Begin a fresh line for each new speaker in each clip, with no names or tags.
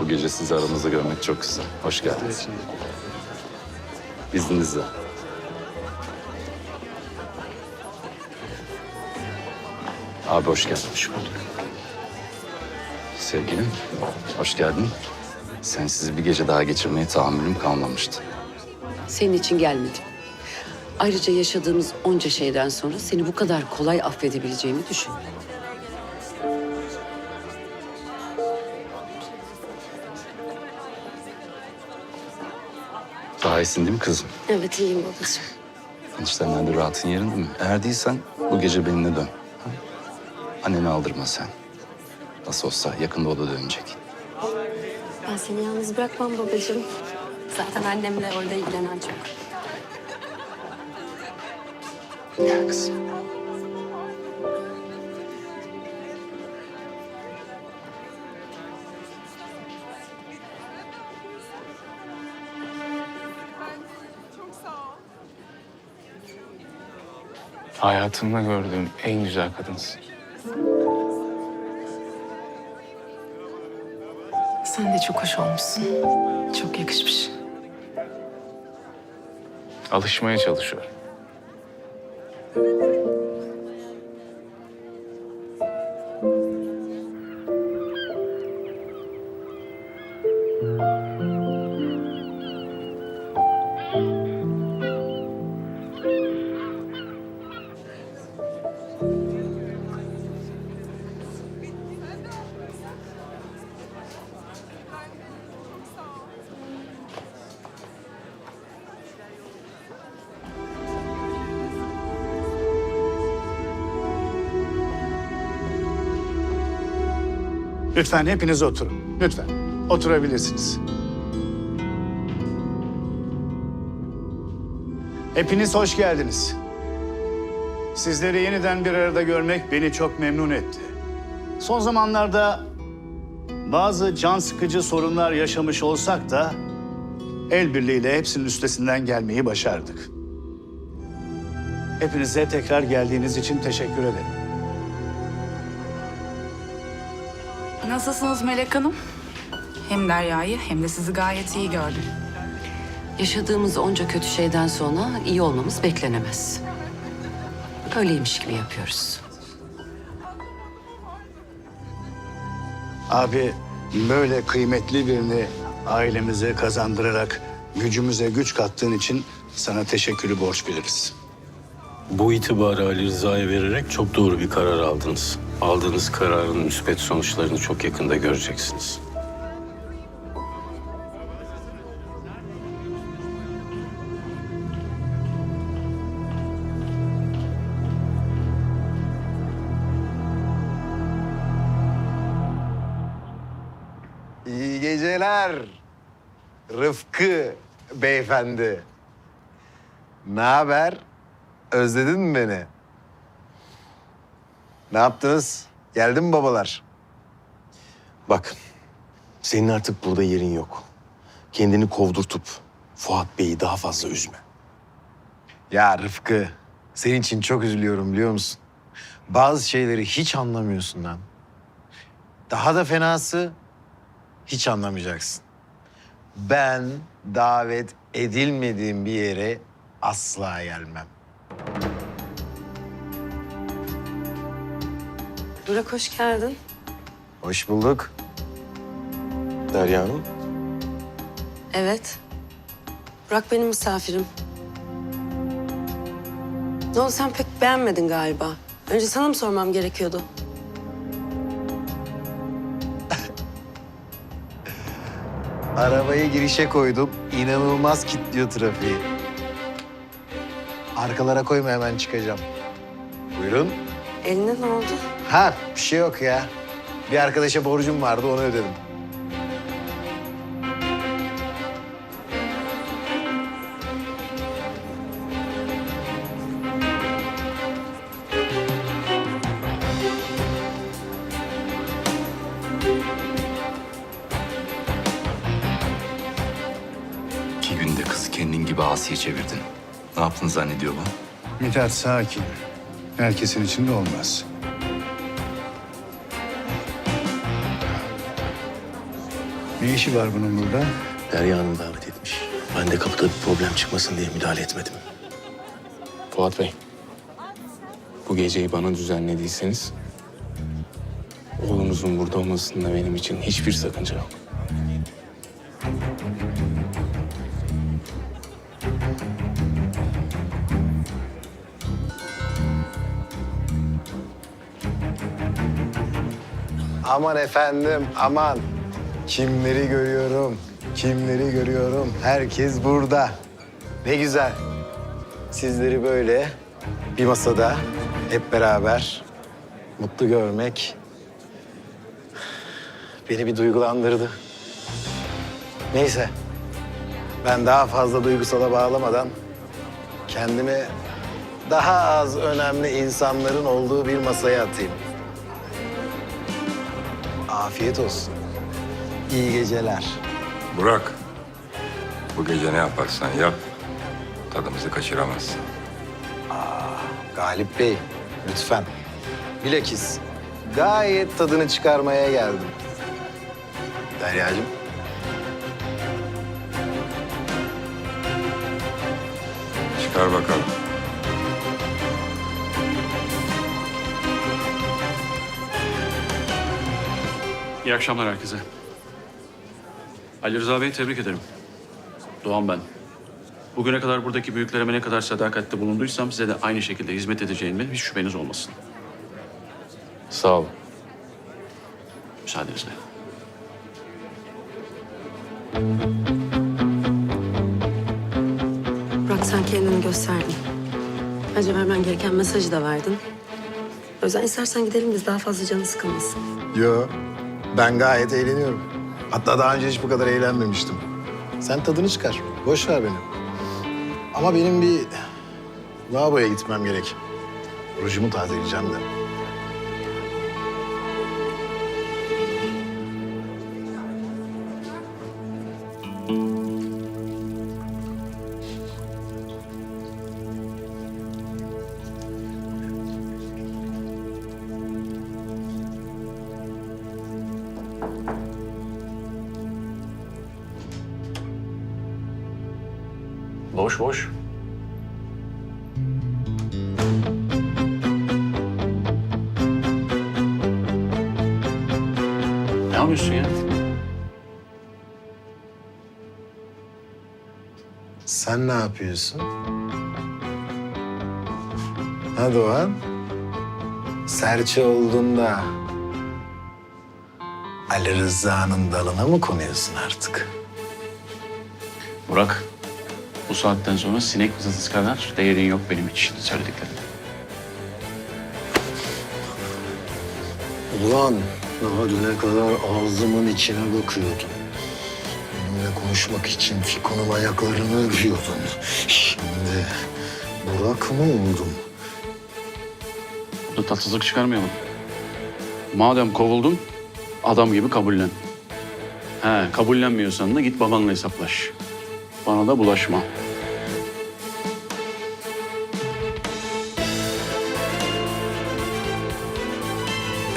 Bu gece sizi aramızda görmek çok güzel. Hoş geldiniz. İzninizle. Abi hoş geldin. Hoş bulduk. Sevgilim, hoş geldin. Sensiz bir gece daha geçirmeye tahammülüm kalmamıştı.
Senin için gelmedim. Ayrıca yaşadığımız onca şeyden sonra seni bu kadar kolay affedebileceğimi düşünmedim.
Daha iyisin değil mi kızım?
Evet iyiyim babacığım.
Eniştemden de rahatın yerinde mi? Eğer değilsen bu gece benimle dön. Ha? Anneni aldırma sen. Nasıl olsa yakında o da dönecek.
Ben seni yalnız bırakmam babacığım. Zaten annemle orada ilgilenen çok.
Gel kızım.
Hayatımda gördüğüm en güzel kadınsın.
Sen de çok hoş olmuşsun. Çok yakışmış.
Alışmaya çalışıyorum.
Lütfen hepiniz oturun. Lütfen. Oturabilirsiniz. Hepiniz hoş geldiniz. Sizleri yeniden bir arada görmek beni çok memnun etti. Son zamanlarda bazı can sıkıcı sorunlar yaşamış olsak da el birliğiyle hepsinin üstesinden gelmeyi başardık. Hepinize tekrar geldiğiniz için teşekkür ederim.
Nasılsınız Melek Hanım? Hem Derya'yı hem de sizi gayet iyi gördüm.
Yaşadığımız onca kötü şeyden sonra iyi olmamız beklenemez. Öyleymiş gibi yapıyoruz.
Abi böyle kıymetli birini ailemize kazandırarak gücümüze güç kattığın için sana teşekkürü borç biliriz.
Bu itibarı Ali Rıza'ya vererek çok doğru bir karar aldınız. Aldığınız kararın müspet sonuçlarını çok yakında göreceksiniz.
İyi geceler. Rıfkı beyefendi. Ne haber? Özledin mi beni? Ne yaptınız? Geldi mi babalar?
Bak, senin artık burada yerin yok. Kendini kovdurtup Fuat Bey'i daha fazla üzme.
Ya Rıfkı, senin için çok üzülüyorum biliyor musun? Bazı şeyleri hiç anlamıyorsun lan. Daha da fenası hiç anlamayacaksın. Ben davet edilmediğim bir yere asla gelmem.
Burak hoş geldin.
Hoş bulduk.
Derya Hanım,
Evet. Burak benim misafirim. Ne oldu sen pek beğenmedin galiba. Önce sana mı sormam gerekiyordu?
Arabayı girişe koydum. İnanılmaz kilitliyor trafiği. Arkalara koyma hemen çıkacağım. Buyurun.
Eline ne oldu?
Ha bir şey yok ya. Bir arkadaşa borcum vardı onu ödedim.
İki günde kızı kendin gibi asiye çevirdin. Ne yaptın zannediyor bu?
Mithat sakin. Herkesin içinde olmaz. Ne işi var bunun burada?
Derya Hanım davet etmiş. Ben de kapıda bir problem çıkmasın diye müdahale etmedim.
Fuat Bey. Bu geceyi bana düzenlediyseniz... ...oğlunuzun burada olmasında benim için hiçbir sakınca yok.
Aman efendim, aman. Kimleri görüyorum, kimleri görüyorum. Herkes burada. Ne güzel. Sizleri böyle bir masada hep beraber mutlu görmek beni bir duygulandırdı. Neyse. Ben daha fazla duygusala bağlamadan kendimi daha az önemli insanların olduğu bir masaya atayım. Afiyet olsun. İyi geceler.
Burak, bu gece ne yaparsan yap, tadımızı kaçıramazsın.
Galip Bey, lütfen. Bilakis gayet tadını çıkarmaya geldim. Derya'cığım.
Çıkar bakalım.
İyi akşamlar herkese. Ali Rıza Bey'i tebrik ederim. Doğan ben. Bugüne kadar buradaki büyüklerime ne kadar sadakatte bulunduysam size de aynı şekilde hizmet edeceğimden hiç şüpheniz olmasın.
Sağ olun.
Müsaadenizle.
Burak sen kendini gösterdin. Bence vermen gereken mesajı da verdin. Yüzden istersen gidelim biz daha fazla canı sıkılmasın.
Yo, ben gayet eğleniyorum. Hatta daha önce hiç bu kadar eğlenmemiştim. Sen tadını çıkar. Boş ver beni. Ama benim bir lavaboya gitmem gerek. Rujumu tazeleyeceğim de.
Boş boş. Ne yapıyorsun ya?
Sen ne yapıyorsun? Ha Doğan? Serçe olduğunda Ali Rıza'nın dalına mı konuyorsun artık?
Burak, bu saatten sonra sinek vızıltısı kadar değerin yok benim için söylediklerim.
Ulan daha düne kadar ağzımın içine bakıyordun. Benimle konuşmak için Fiko'nun ayaklarını öpüyordun. Şimdi Burak mı oldum?
Burada tatsızlık çıkarmayalım. Madem kovuldun, adam gibi kabullen. He, kabullenmiyorsan da git babanla hesaplaş. Bana da bulaşma.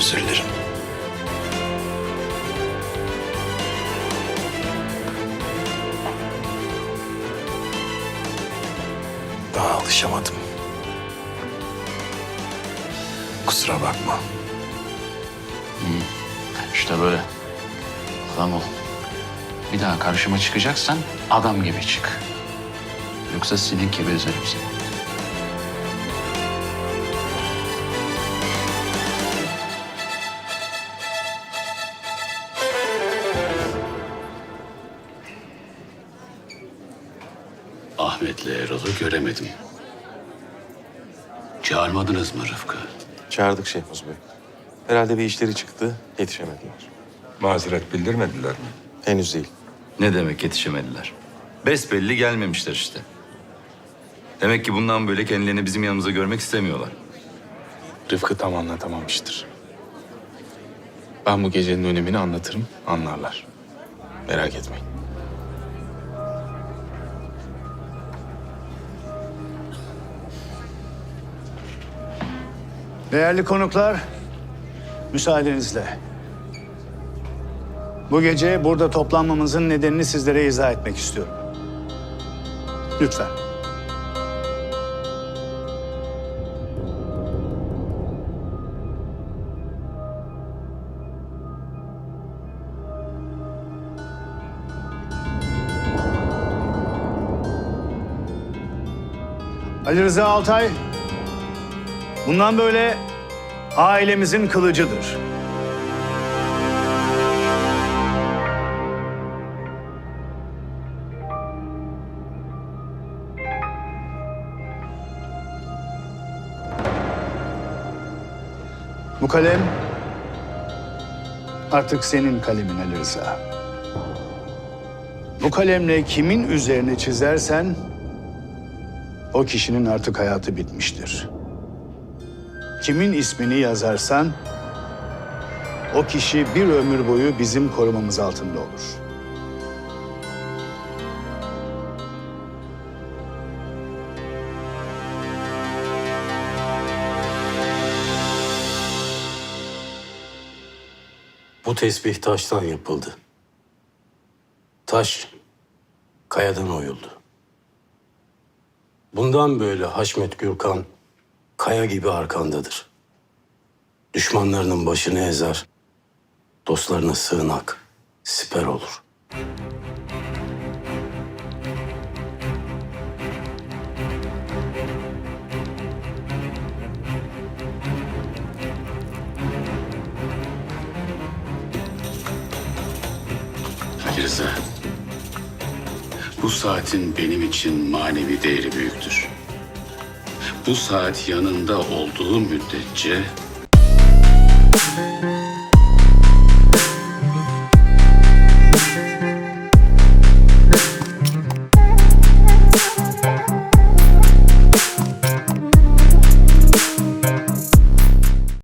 Özür dilerim. Daha alışamadım. Kusura bakma.
İşte böyle. Adam ol. Bir daha karşıma çıkacaksan adam gibi çık. Yoksa sinek gibi ezerim seni. Ahmet'le Erol'u göremedim. Çağırmadınız mı Rıfkı?
Çağırdık Şehmuz Bey. Herhalde bir işleri çıktı, yetişemediler.
Mazeret bildirmediler mi?
Henüz değil.
Ne demek yetişemediler? Besbelli gelmemişler işte. Demek ki bundan böyle kendilerini bizim yanımıza görmek istemiyorlar.
Rıfkı tam anlatamamıştır. Ben bu gecenin önemini anlatırım, anlarlar. Merak etmeyin.
Değerli konuklar, müsaadenizle. Bu gece burada toplanmamızın nedenini sizlere izah etmek istiyorum. Lütfen. Ali Rıza Altay, bundan böyle ailemizin kılıcıdır. Bu kalem artık senin kalemin Ali Rıza. Bu kalemle kimin üzerine çizersen o kişinin artık hayatı bitmiştir. Kimin ismini yazarsan o kişi bir ömür boyu bizim korumamız altında olur.
Bu tesbih taştan yapıldı. Taş kayadan oyuldu. Bundan böyle Haşmet Gürkan kaya gibi arkandadır. Düşmanlarının başını ezer, dostlarına sığınak, siper olur.
Ali Rıza, bu saatin benim için manevi değeri büyüktür. Bu saat yanında olduğu müddetçe